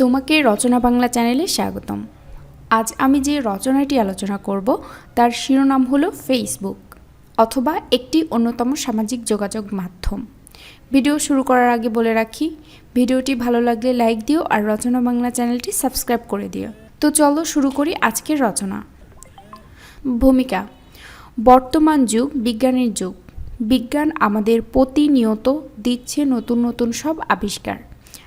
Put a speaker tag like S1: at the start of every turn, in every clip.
S1: তোমাকে রচনা বাংলা চ্যানেলে স্বাগতম। আজ আমি যে রচনাটি আলোচনা করব, তার শিরোনাম হলো ফেসবুক অথবা একটি অন্যতম সামাজিক যোগাযোগ মাধ্যম। ভিডিও শুরু করার আগে বলে রাখি, ভিডিওটি ভালো লাগলে লাইক দিও আর রচনা বাংলা চ্যানেলটি সাবস্ক্রাইব করে দিও। তো চলো শুরু করি আজকের রচনা। ভূমিকা, বর্তমান যুগ, বিজ্ঞানের যুগ। বিজ্ঞান আমাদের প্রতিনিয়ত দিচ্ছে নতুন নতুন সব আবিষ্কার।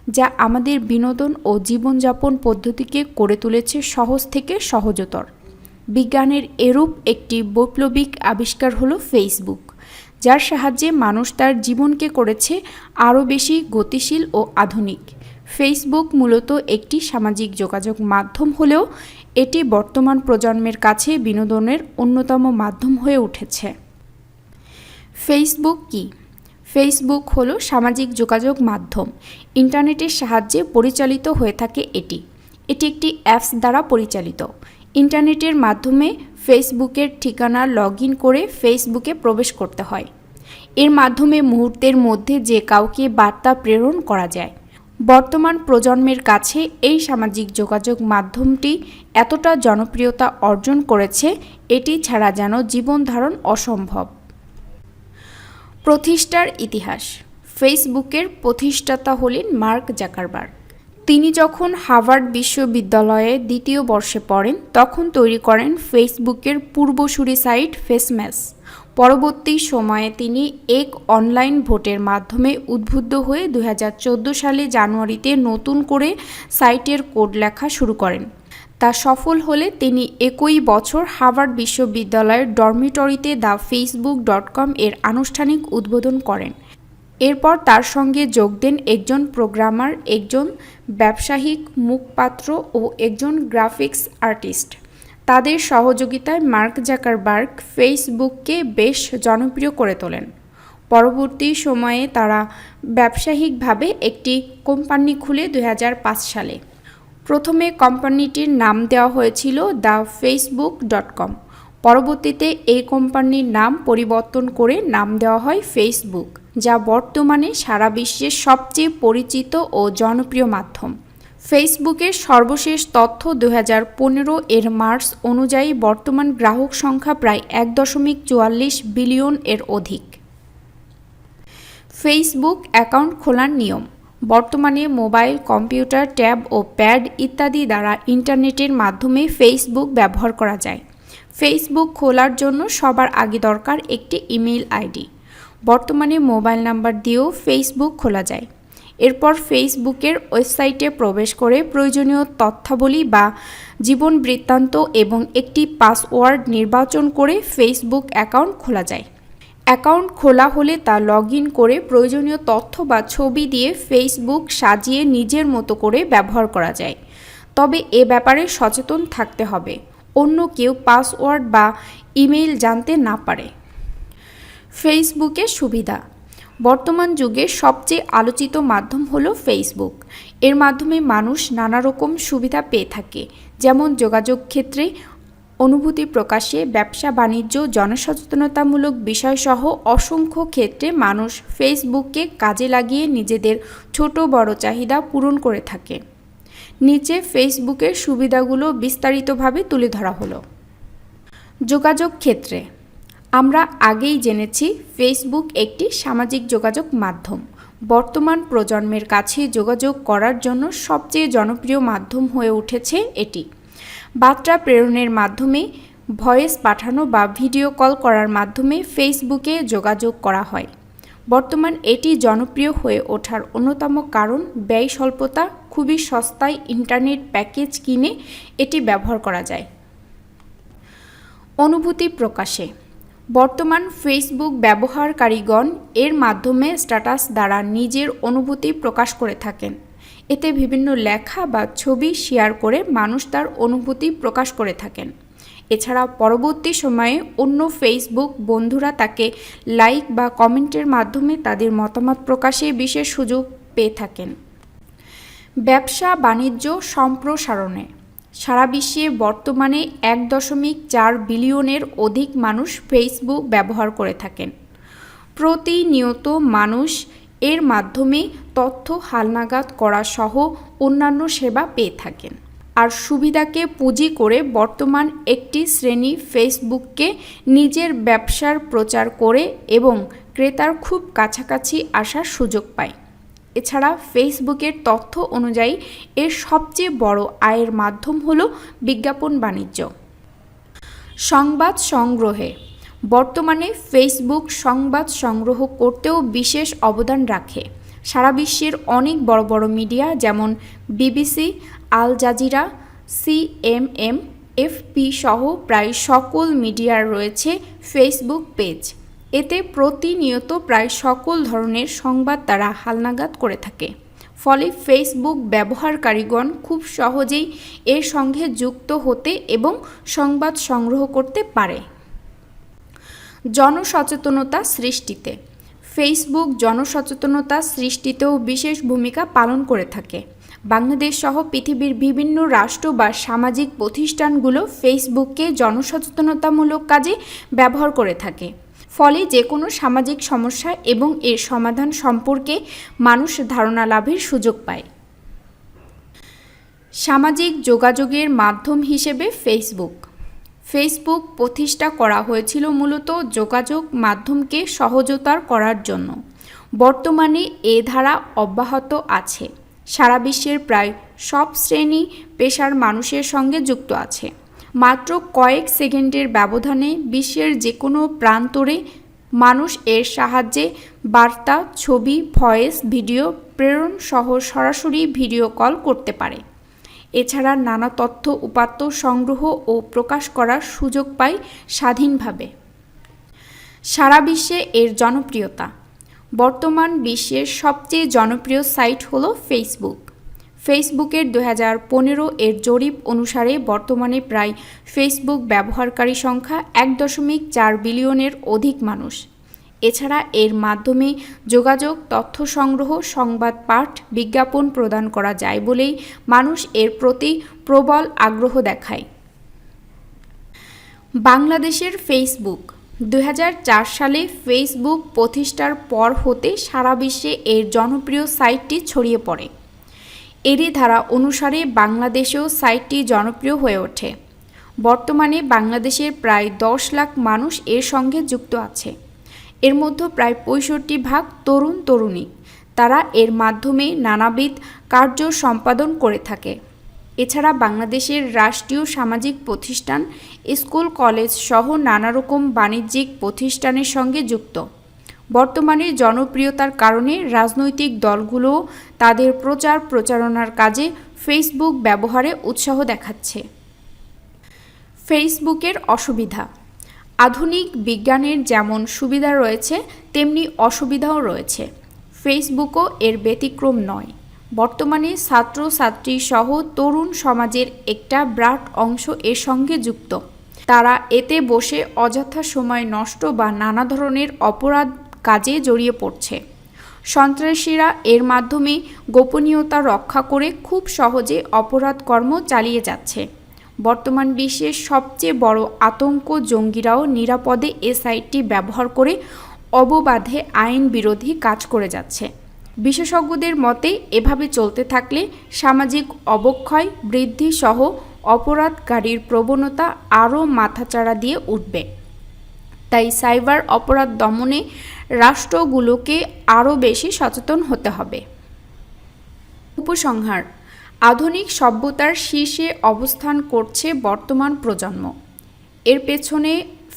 S1: যা আমাদের বিনোদন ও জীবনযাপন পদ্ধতিকে করে তুলেছে সহজ থেকে সহজতর। বিজ্ঞানের এরূপ একটি বৈপ্লবিক আবিষ্কার হলো ফেসবুক, যার সাহায্যে মানুষ তার জীবনকে করেছে আরও বেশি গতিশীল ও আধুনিক। ফেসবুক মূলত একটি সামাজিক যোগাযোগ মাধ্যম হলেও এটি বর্তমান প্রজন্মের কাছে বিনোদনের অন্যতম মাধ্যম হয়ে উঠেছে। ফেসবুক কি? ফেসবুক হলো সামাজিক যোগাযোগ মাধ্যম। ইন্টারনেটের সাহায্যে পরিচালিত হয়ে থাকে এটি। এটি একটি অ্যাপস দ্বারা পরিচালিত। ইন্টারনেটের মাধ্যমে ফেসবুকের ঠিকানা লগ করে ফেসবুকে প্রবেশ করতে হয়। এর মাধ্যমে মুহূর্তের মধ্যে যে কাউকে বার্তা প্রেরণ করা যায়। বর্তমান প্রজন্মের কাছে এই সামাজিক যোগাযোগ মাধ্যমটি এতটা জনপ্রিয়তা অর্জন করেছে, এটি ছাড়া যেন জীবন ধারণ অসম্ভব। প্রতিষ্ঠার ইতিহাস। ফেসবুকের প্রতিষ্ঠাতা হলেন মার্ক জাকারবার্গ। তিনি যখন হার্ভার্ড বিশ্ববিদ্যালয়ে দ্বিতীয় বর্ষে পড়েন, তখন তৈরি করেন ফেসবুকের পূর্বসূরি সাইট ফেসম্যাস পরবর্তী সময়ে তিনি এক অনলাইন ভোটের মাধ্যমে উদ্বুদ্ধ হয়ে দু হাজার চোদ্দ সালে জানুয়ারিতে নতুন করে সাইটের কোড লেখা শুরু করেন। তা সফল হলে তিনি একই বছর হার্ভার্ড বিশ্ববিদ্যালয়ের ডরমিটরিতে দ্য ফেসবুক ডট কম এর আনুষ্ঠানিক উদ্বোধন করেন। এরপর তার সঙ্গে যোগ দেন একজন প্রোগ্রামার, একজন ব্যবসায়িক, মুখপাত্র ও একজন গ্রাফিক্স আর্টিস্ট। তাদের সহযোগিতায় মার্ক জাকারবার্গ ফেসবুককে বেশ জনপ্রিয় করে তোলেন। পরবর্তী সময়ে তারা ব্যবসায়িকভাবে একটি কোম্পানি খুলে দু হাজার পাঁচ সালে। প্রথমে কোম্পানিটির নাম দেওয়া হয়েছিল দ্য ফেসবুক ডট কম। পরবর্তীতে এই কোম্পানির নাম পরিবর্তন করে নাম দেওয়া হয় ফেসবুক, যা বর্তমানে সারা বিশ্বের সবচেয়ে পরিচিত ও জনপ্রিয় মাধ্যম। ফেসবুকের সর্বশেষ তথ্য দু হাজার পনেরো এর মার্চ অনুযায়ী বর্তমান গ্রাহক সংখ্যা প্রায় এক দশমিক চুয়াল্লিশ বিলিয়ন এর অধিক। ফেসবুক অ্যাকাউন্ট খোলার নিয়ম। বর্তমানে মোবাইল, কম্পিউটার, ট্যাব ও প্যাড ইত্যাদি দ্বারা ইন্টারনেটের মাধ্যমে ফেসবুক ব্যবহার করা যায়। ফেসবুক খোলার জন্য সবার আগে দরকার একটি ইমেল আইডি। বর্তমানে মোবাইল নাম্বার দিয়েও ফেসবুক খোলা যায়। এরপর ফেসবুকের ওয়েবসাইটে প্রবেশ করে প্রয়োজনীয় তথ্যাবলী বা জীবন বৃত্তান্ত এবং একটি পাসওয়ার্ড নির্বাচন করে ফেসবুক অ্যাকাউন্ট খোলা যায়। অ্যাকাউন্ট খোলা হলে তা লগ করে প্রয়োজনীয় তথ্য বা ছবি দিয়ে ফেসবুক সাজিয়ে নিজের মতো করে ব্যবহার করা যায়। তবে এ ব্যাপারে সচেতন থাকতে হবে। অন্য কেউ পাসওয়ার্ড বা ইমেইল জানতে না পারে। ফেসবুকের সুবিধা। বর্তমান যুগে সবচেয়ে আলোচিত মাধ্যম হলো ফেসবুক। এর মাধ্যমে মানুষ নানা রকম সুবিধা পেয়ে থাকে। যেমন যোগাযোগ ক্ষেত্রে অনুভূতি প্রকাশে, ব্যবসা বাণিজ্য, জনসচেতনতামূলক বিষয়সহ অসংখ্য ক্ষেত্রে মানুষ ফেসবুককে কাজে লাগিয়ে নিজেদের ছোট বড় চাহিদা পূরণ করে থাকে। নিচে ফেসবুকের সুবিধাগুলো বিস্তারিতভাবে তুলে ধরা হলো। যোগাযোগ ক্ষেত্রে, আমরা আগেই জেনেছি ফেসবুক একটি সামাজিক যোগাযোগ মাধ্যম। বর্তমান প্রজন্মের কাছে যোগাযোগ করার জন্য সবচেয়ে জনপ্রিয় মাধ্যম হয়ে উঠেছে এটি। বার্তা প্রেরণের মাধ্যমে, ভয়েস পাঠানো বা ভিডিও কল করার মাধ্যমে ফেসবুকে যোগাযোগ করা হয়। বর্তমান এটি জনপ্রিয় হয়ে ওঠার অন্যতম কারণ ব্যয় স্বল্পতা, খুবই সস্তায় ইন্টারনেট প্যাকেজ কিনে এটি ব্যবহার করা যায়। অনুভূতি প্রকাশে। বর্তমান ফেসবুক ব্যবহারকারীগণ এর মাধ্যমে স্ট্যাটাস দ্বারা নিজের অনুভূতি প্রকাশ করে থাকেন। এতে বিভিন্ন লেখা বা ছবি শেয়ার করে মানুষ তার অনুভূতি প্রকাশ করে থাকেন। এছাড়া পরবর্তী সময়ে অন্য ফেসবুক বন্ধুরা তাকে লাইক বা কমেন্টের মাধ্যমে তাদের মতামত প্রকাশে বিশেষ সুযোগ পেয়ে থাকেন। ব্যবসা, বাণিজ্য, সম্প্রসারণে। সারা বিশ্বে বর্তমানে এক দশমিক চার বিলিয়নের অধিক মানুষ ফেসবুক ব্যবহার করে থাকেন। প্রতিনিয়ত মানুষ এর মাধ্যমে তথ্য হালনাগাদ করা সহ অন্যান্য সেবা পেয়ে থাকেন। আর সুবিধাকে পুঁজি করে বর্তমান একটি শ্রেণি ফেসবুককে নিজের ব্যবসার প্রচার করে এবং ক্রেতার খুব কাছাকাছি আসার সুযোগ পায়। এছাড়া ফেসবুকের তথ্য অনুযায়ী এর সবচেয়ে বড় আয়ের মাধ্যম হল বিজ্ঞাপন বাণিজ্য। সংবাদ সংগ্রহে বর্তমানে ফেসবুক সংবাদ সংগ্রহ করতেও বিশেষ অবদান রাখে। সারা বিশ্বের অনেক বড় বড় মিডিয়া যেমন BBC, Al Jazeera, CNN, AFP সহ প্রায় সকল মিডিয়ার রয়েছে ফেসবুক পেজ। এতে প্রতিনিয়ত প্রায় সকল ধরনের সংবাদ তারা হালনাগাদ করে থাকে। ফলে ফেসবুক ব্যবহারকারীগণ খুব সহজেই এর সঙ্গে যুক্ত হতে এবং সংবাদ সংগ্রহ করতে পারে। জনসচেতনতা সৃষ্টিতে। ফেসবুক জনসচেতনতা সৃষ্টিতেও বিশেষ ভূমিকা পালন করে থাকে। বাংলাদেশ সহ পৃথিবীর বিভিন্ন রাষ্ট্র বা সামাজিক প্রতিষ্ঠানগুলো ফেসবুককে জনসচেতনতামূলক কাজে ব্যবহার করে থাকে। ফলে যে কোনো সামাজিক সমস্যা এবং এর সমাধান সম্পর্কে মানুষ ধারণা লাভের সুযোগ পায়। সামাজিক যোগাযোগের মাধ্যম হিসেবে ফেসবুক ফেসবুক প্রতিষ্ঠা করা হয়েছিল মূলত যোগাযোগ মাধ্যমকে সহজতর করার জন্য। বর্তমানে এ ধারা অব্যাহত আছে। সারা বিশ্বের প্রায় সব শ্রেণি পেশার মানুষের সঙ্গে যুক্ত আছে। মাত্র কয়েক সেকেন্ডের ব্যবধানে বিশ্বের যে কোনো প্রান্তরে মানুষ এর সাহায্যে বার্তা, ছবি, ভয়েস, ভিডিও, প্রেরণ সহ সরাসরি ভিডিও কল করতে পারে। এছাড়া নানা তথ্য, উপাত্ত, সংগ্রহ ও প্রকাশ করার সুযোগ পায় স্বাধীনভাবে। সারা বিশ্বে এর জনপ্রিয়তা। বর্তমান বিশ্বের সবচেয়ে জনপ্রিয় সাইট হলো ফেসবুক ফেসবুকের দু হাজার পনেরো এর জরিপ অনুসারে বর্তমানে প্রায় ফেসবুক ব্যবহারকারী সংখ্যা এক দশমিক চার বিলিয়নের অধিক মানুষ। এছাড়া এর মাধ্যমে যোগাযোগ, তথ্য সংগ্রহ, সংবাদ পাঠ, বিজ্ঞাপন প্রদান করা যায় বলেই মানুষ এর প্রতি প্রবল আগ্রহ দেখায়। বাংলাদেশের ফেসবুক দু হাজার চার সালে ফেসবুক প্রতিষ্ঠার পর হতে সারা বিশ্বে এর জনপ্রিয় সাইটটি ছড়িয়ে পড়ে। এরই ধারা অনুসারে বাংলাদেশেও সাইটটি জনপ্রিয় হয়ে ওঠে। বর্তমানে বাংলাদেশের প্রায় দশ লাখ মানুষ এর সঙ্গে যুক্ত আছে। এর মধ্যে প্রায় পঁয়ষট্টি ভাগ তরুণ তরুণী। তারা এর মাধ্যমে নানাবিধ কার্য সম্পাদন করে থাকে। এছাড়া বাংলাদেশের রাষ্ট্রীয় সামাজিক প্রতিষ্ঠান, স্কুল, কলেজ সহ নানা রকম বাণিজ্যিক প্রতিষ্ঠানের সঙ্গে যুক্ত। বর্তমানে জনপ্রিয়তার কারণে রাজনৈতিক দলগুলোও তাদের প্রচার প্রচারণার কাজে ফেসবুক ব্যবহারে উৎসাহ দেখাচ্ছে। ফেসবুকের অসুবিধা আধুনিক বিজ্ঞানের যেমন সুবিধা রয়েছে, তেমনি অসুবিধাও রয়েছে। ফেসবুকও এর ব্যতিক্রম নয়। বর্তমানে ছাত্রছাত্রী সহ তরুণ সমাজের একটা বিরাট অংশ এর সঙ্গে যুক্ত। তারা এতে বসে অযথা সময় নষ্ট বা নানা ধরনের অপরাধ কাজে জড়িয়ে পড়ছে। সন্ত্রাসীরা এর মাধ্যমে গোপনীয়তা রক্ষা করে খুব সহজে অপরাধ কর্ম চালিয়ে যাচ্ছে। বর্তমান বিশ্বের সবচেয়ে বড় আতঙ্ক জঙ্গিরাও নিরাপদে এ সাইটটি ব্যবহার করে অববাধে আইন বিরোধী কাজ করে যাচ্ছে। বিশেষজ্ঞদের মতে, এভাবে চলতে থাকলে সামাজিক অবক্ষয়, বৃদ্ধি সহ অপরাধকারীর প্রবণতা আরও মাথাচাড়া দিয়ে উঠবে। তাই সাইবার অপরাধ দমনে রাষ্ট্রগুলোকে আরও বেশি সচেতন হতে হবে। উপসংহার আধুনিক সভ্যতার শীর্ষে অবস্থান করছে বর্তমান প্রজন্ম। এর পেছনে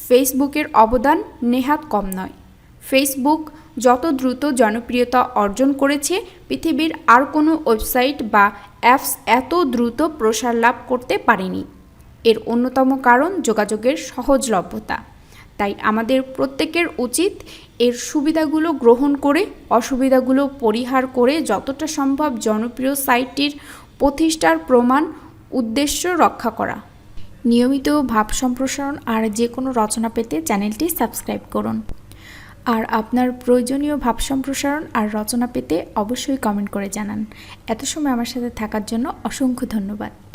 S1: ফেসবুকের অবদান নেহাত কম নয়। ফেসবুক যত দ্রুত জনপ্রিয়তা অর্জন করেছে, পৃথিবীর আর কোনো ওয়েবসাইট বা অ্যাপস এত দ্রুত প্রসার লাভ করতে পারেনি। এর অন্যতম কারণ যোগাযোগের সহজলভ্যতা। তাই আমাদের প্রত্যেকের উচিত এর সুবিধাগুলো গ্রহণ করে, অসুবিধাগুলো পরিহার করে যতটা সম্ভব জনপ্রিয় সাইটটির প্রতিষ্ঠার প্রমাণ, উদ্দেশ্য রক্ষা করা। নিয়মিত ভাব সম্প্রসারণ আর যে কোনো রচনা পেতে চ্যানেলটি সাবস্ক্রাইব করুন। আর আপনার প্রয়োজনীয় ভাব সম্প্রসারণ আর রচনা পেতে অবশ্যই কমেন্ট করে জানান। এত সময় আমার সাথে থাকার জন্য অসংখ্য ধন্যবাদ।